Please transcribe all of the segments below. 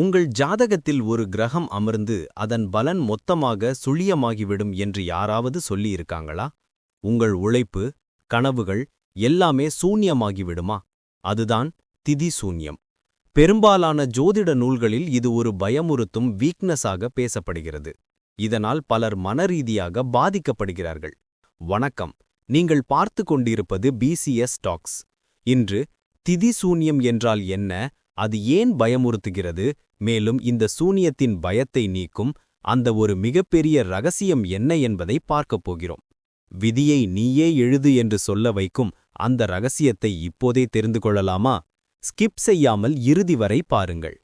உங்கள் ஜாதகத்தில் ஒரு கிரகம் அமர்ந்து அதன் பலன் மொத்தமாக சுழியமாகிவிடும் என்று யாராவது சொல்லியிருக்காங்களா? உங்கள் உழைப்பு கனவுகள் எல்லாமே சூன்யமாகிவிடுமா? அதுதான் திதி சூன்யம். பெரும்பாலான ஜோதிட நூல்களில் இது ஒரு பயமுறுத்தும் வீக்னஸாக பேசப்படுகிறது. இதனால் பலர் மனரீதியாக பாதிக்கப்படுகிறார்கள். வணக்கம். நீங்கள் பார்த்து கொண்டிருப்பது பிசிஎஸ் டாக்ஸ் இன்று திதி சூன்யம் என்றால் என்ன? அது ஏன் பயமுறுத்துகிறது? மேலும் இந்த சூனியத்தின் பயத்தை நீக்கும் அந்த ஒரு மிகப்பெரிய ரகசியம் என்ன என்பதை பார்க்கப் போகிறோம். விதியை நீயே எழுது என்று சொல்ல வைக்கும் அந்த ரகசியத்தை இப்போதே தெரிந்து கொள்ளலாமா? ஸ்கிப் செய்யாமல் இறுதி வரை பாருங்கள்.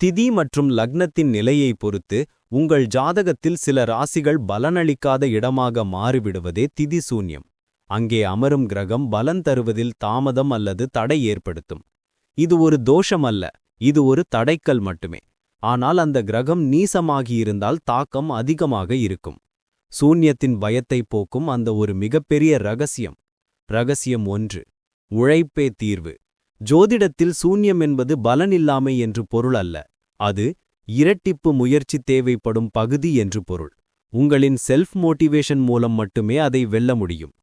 திதி மற்றும் லக்னத்தின் நிலையை பொறுத்து உங்கள் ஜாதகத்தில் சில ராசிகள் பலனளிக்காத இடமாக மாறிவிடுவதே திதி சூன்யம். அங்கே அமரும் கிரகம் பலன் தருவதில் தாமதம் அல்லது தடை ஏற்படுத்தும். இது ஒரு தோஷம் அல்ல இது ஒரு தடைக்கல் மட்டுமே. ஆனால் அந்த கிரகம் நீசமாகியிருந்தால் தாக்கம் அதிகமாக இருக்கும். சூன்யத்தின் பயத்தை போக்கும் அந்த ஒரு மிகப்பெரிய ரகசியம். ரகசியம் ஒன்று உழைப்பே தீர்வு. ஜோதிடத்தில் சூன்யம் என்பது பலனில்லாமை என்று பொருள் அல்ல அது இரட்டிப்பு முயற்சி தேவைப்படும் பகுதி என்று பொருள். உங்களின் செல்ஃப் மோட்டிவேஷன் மூலம் மட்டுமே அதை வெல்ல முடியும்.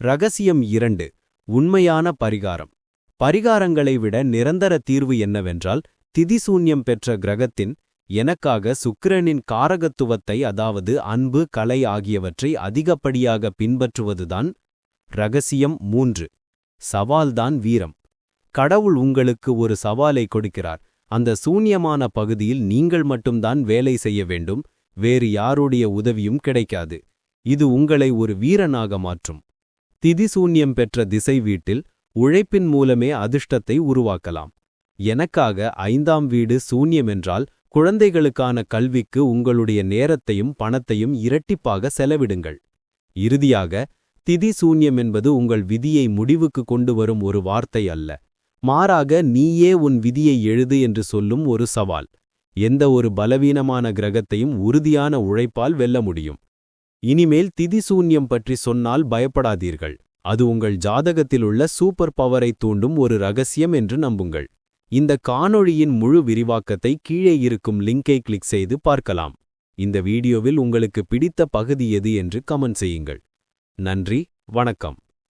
ரகசியம் இரண்டு உண்மையான பரிகாரம். பரிகாரங்களை விட நிரந்தர தீர்வு என்னவென்றால் திதிசூன்யம் பெற்ற கிரகத்தின் எனக்காக சுக்கிரனின் காரகத்துவத்தை அதாவது அன்பு கலை ஆகியவற்றை அதிகப்படியாக பின்பற்றுவதுதான் ரகசியம் மூன்று. சவால்தான் வீரம். கடவுள் உங்களுக்கு ஒரு சவாலை கொடுக்கிறார். அந்த சூன்யமான பகுதியில் நீங்கள் மட்டும்தான் வேலை செய்ய வேண்டும். வேறு யாருடைய உதவியும் கிடைக்காது. இது உங்களை ஒரு வீரனாக மாற்றும். திதிசூன்யம் பெற்ற திசை வீட்டில் உழைப்பின் மூலமே அதிர்ஷ்டத்தை உருவாக்கலாம். எனக்காக ஐந்தாம் வீடு சூன்யமென்றால் குழந்தைகளுக்கான கல்விக்கு உங்களுடைய நேரத்தையும் பணத்தையும் இரட்டிப்பாக செலவிடுங்கள். இறுதியாக திதி சூன்யம் என்பது உங்கள் விதியை முடிவுக்கு கொண்டு வரும் ஒரு வார்த்தை அல்ல. மாறாக நீயே உன் விதியை எழுது என்று சொல்லும் ஒரு சவால். எந்த ஒரு பலவீனமான கிரகத்தையும் உறுதியான உழைப்பால் வெல்ல முடியும். இனிமேல் திதி சூன்யம் பற்றி சொன்னால் பயப்படாதீர்கள். அது உங்கள் ஜாதகத்தில் உள்ள சூப்பர் பவரை தூண்டும் ஒரு ரகசியம் என்று நம்புங்கள். இந்த காணொளியின் முழு விரிவாக்கத்தை கீழே இருக்கும் லிங்கை கிளிக் செய்து பார்க்கலாம். இந்த வீடியோவில் உங்களுக்கு பிடித்த பகுதி எது என்று கமெண்ட் செய்யுங்கள். நன்றி வணக்கம்.